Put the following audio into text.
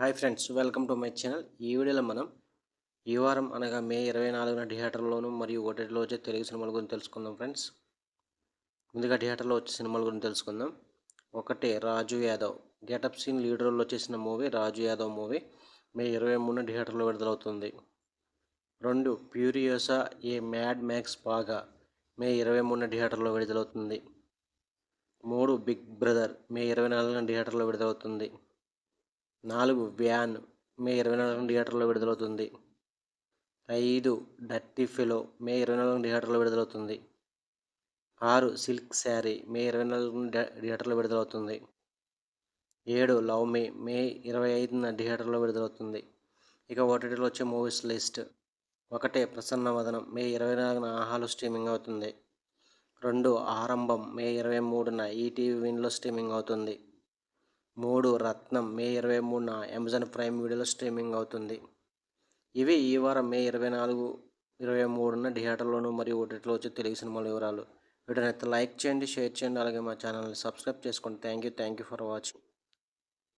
Hi friends welcome to my channel. ఈ వీడియోలో మనం ఈ వారం అనగా మే ఇరవై నాలుగున థియేటర్లోను మరియు ఓటీటీలో వచ్చే తెలుగు సినిమాల గురించి తెలుసుకుందాం ఫ్రెండ్స్. ముందుగా థియేటర్లో వచ్చే సినిమాల గురించి తెలుసుకుందాం. ఒకటి Raju Yadav. Getup scene lead రోల్లో చేసిన movie Raju Yadav movie May ఇరవై మూడున థియేటర్లో విడుదలవుతుంది. రెండు ప్యూరియోసా ఏ మ్యాడ్ మ్యాక్స్ బాగా మే ఇరవై మూడున థియేటర్లో విడుదలవుతుంది. మూడు బిగ్ బ్రదర్ మే ఇరవై నాలుగున థియేటర్లో విడుదలవుతుంది. నాలుగు వ్యాన్ మే ఇరవై నాలుగు థియేటర్లో విడుదలవుతుంది. ఐదు డర్టీ ఫిలో మే ఇరవై నాలుగు థియేటర్లో విడుదలవుతుంది. ఆరు సిల్క్ శారీ మే ఇరవై నాలుగు థియేటర్లో విడుదలవుతుంది. ఏడు లవ్ మీ మే ఇరవై ఐదున థియేటర్లో విడుదలవుతుంది. ఇక ఓటీటీలో వచ్చే మూవీస్ లిస్ట్. ఒకటే ప్రసన్న వదనం మే ఇరవై నాలుగున ఆహాలో స్ట్రీమింగ్ అవుతుంది. రెండు ఆరంభం మే ఇరవై మూడున ఈటీవీ విన్లో స్ట్రీమింగ్ అవుతుంది. మూడు రత్నం మే ఇరవై మూడున అమెజాన్ ప్రైమ్ వీడియోలో స్ట్రీమింగ్ అవుతుంది. ఇవి ఈ వారం మే ఇరవై నాలుగు ఇరవై మూడున థియేటర్లోను మరియు ఓటీటీలో వచ్చే తెలుగు సినిమాల వివరాలు. వీటిని అయితే లైక్ చేయండి షేర్ చేయండి అలాగే మా ఛానల్ని సబ్స్క్రైబ్ చేసుకోండి. Thank you thank you for watching.